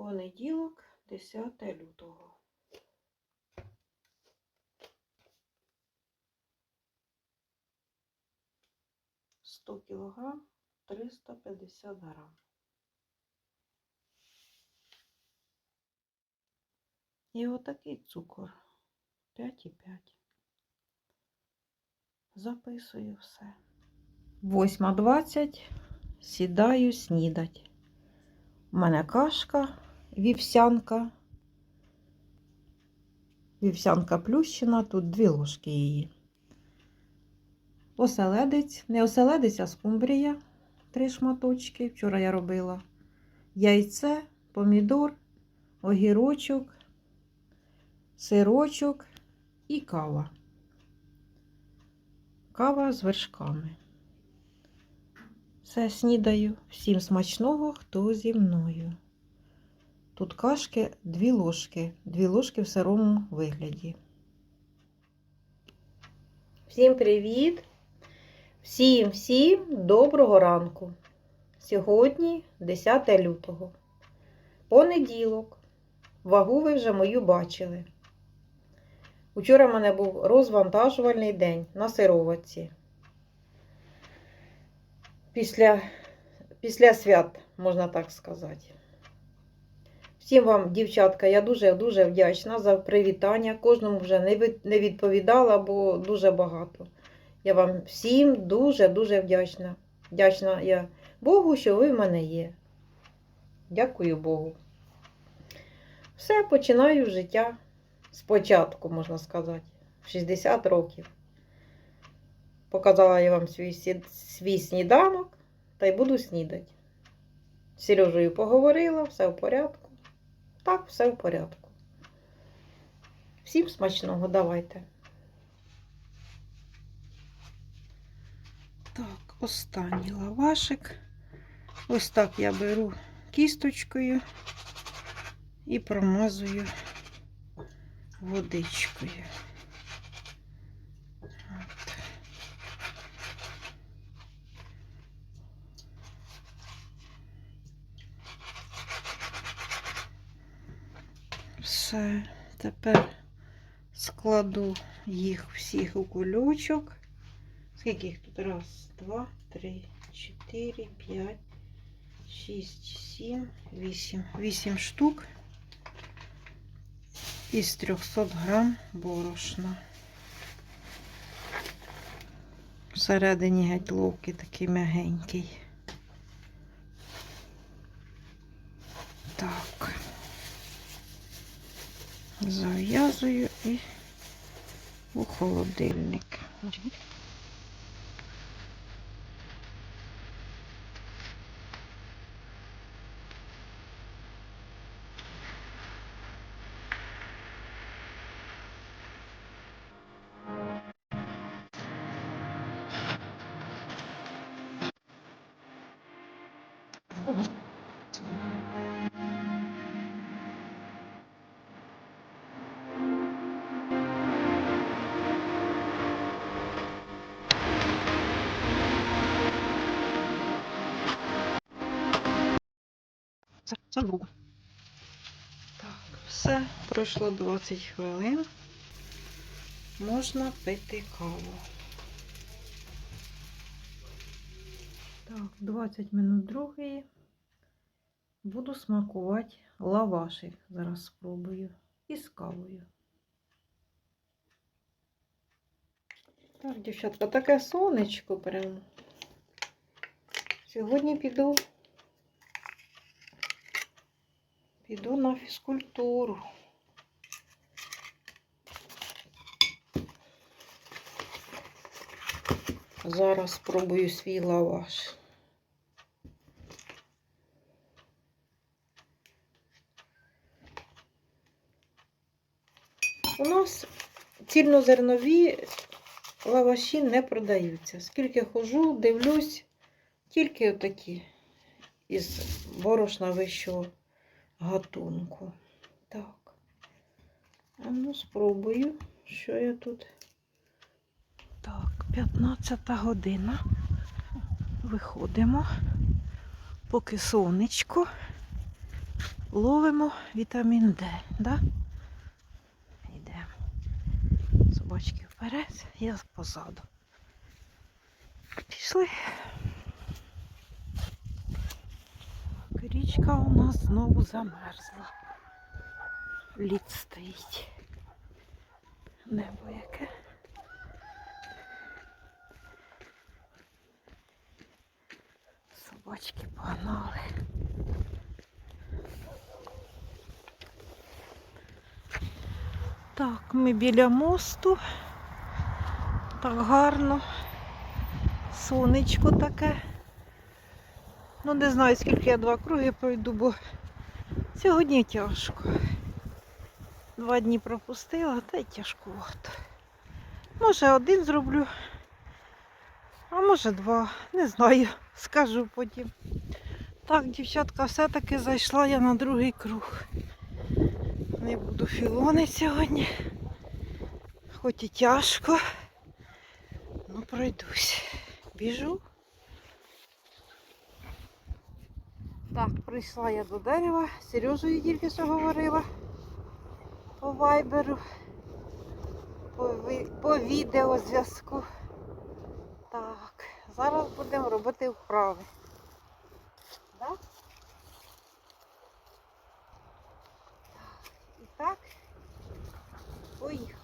Понеділок, 10 лютого. Сто кілограм, 350 грам. І отакий цукор 5,5. Записую все. 8.20. Сідаю снідать. У мене кашка, вівсянка. Вівсянка плющена, тут дві ложки її. Оселедець, не оселедець, а скумбрія. Три шматочки. Вчора я робила. Яйце, помідор, огірочок, сирочок і кава. Кава з вершками. Все снідаю. Всім смачного, хто зі мною. Тут кашки дві ложки, дві ложки в сирому вигляді. Всім привіт! Всім всім доброго ранку. Сьогодні 10 лютого. Понеділок. Вагу ви вже мою бачили. Учора в мене був розвантажувальний день на сироватці. Після, після свят, можна так сказати. Всім вам, дівчатка, я дуже-дуже вдячна за привітання. Кожному вже не відповідала, бо дуже багато. Я вам всім дуже-дуже вдячна. Вдячна я Богу, що ви в мене є. Дякую Богу. Все, починаю життя спочатку, можна сказати, в 60 років. Показала я вам свій, свій сніданок та й буду снідати. З Сережею поговорила, все в порядку. Так, все в порядку. Всім смачного, давайте. Так, останній лавашик. Ось так я беру кісточкою і промазую водичкою. Все, тепер складу їх всіх у кульочок. Скільки їх тут? Раз, два, три, чотири, п'ять, шість, сім, вісім. Вісім штук із 300 грам борошна. Всередині геть ловкий такий м'ягенький. Так. Зав'язую і у холодильник. Це. Так, все, пройшло 20 хвилин. Можна пити каву. Так, 20 минут другої. Буду смакувати лавашик. Зараз спробую. І з кавою. Так, дівчатка, таке сонечко прямо. Сьогодні піду Піду на фізкультуру. Зараз спробую свій лаваш. У нас цільнозернові лаваші не продаються. Скільки хожу, дивлюсь, тільки отакі із борошна вищого гатунку. Так. А ну, спробую, що я тут. Так, 15 година. Виходимо, поки сонечко. ловимо вітамін Д, да? Йдемо. Собачки вперед, я позаду. Пішли. Річка у нас знову замерзла. Лід стоїть. Небо яке. Собачки погнали. Так, ми біля мосту. Так гарно. Сонечко таке. Ну, не знаю, скільки я два круги пройду, бо сьогодні тяжко. Два дні пропустила, та й тяжкувато. Може один зроблю, а може два. Не знаю, скажу потім. Так, дівчатка, все-таки зайшла я на другий круг. Не буду філони сьогодні. Хоч і тяжко. Ну, пройдусь. Біжу. Так, прийшла я до дерева. Сережею тільки що говорила по вайберу, по, по відеозв'язку. Так, зараз будемо робити вправи. Так, і так. Поїхали.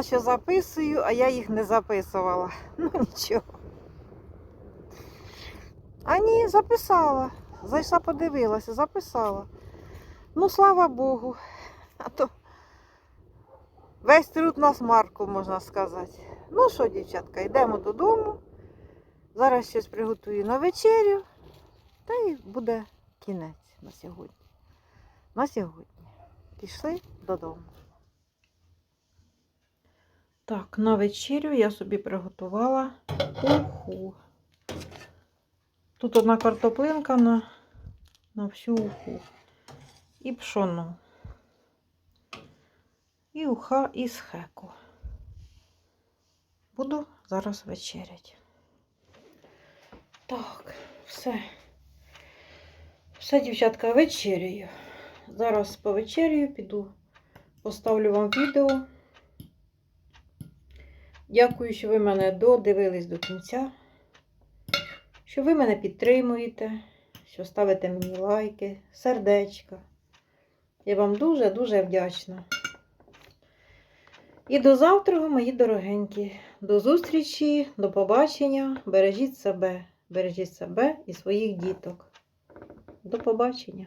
Думала, що записую, а я їх не записувала. Ну нічого. А ні, записала. Зайшла, подивилася, записала. Ну, слава Богу. А то весь труд на смарку, можна сказати. Ну що, дівчатка, йдемо додому. Зараз щось приготую на вечерю. Та й буде кінець на сьогодні. На сьогодні. Пішли додому. Так, на вечерю я собі приготувала уху. Тут одна картоплинка на, на всю уху. І пшоно. І уха із хеку. Буду зараз вечерять. Так, все. Все, дівчатка, вечеряю. Зараз повечеряю, піду поставлю вам відео. Дякую, що ви мене додивились до кінця, що ви мене підтримуєте, що ставите мені лайки, сердечка. Я вам дуже-дуже вдячна. І до завтра, мої дорогенькі. До зустрічі, до побачення. Бережіть себе, бережіть себе і своїх діток. До побачення.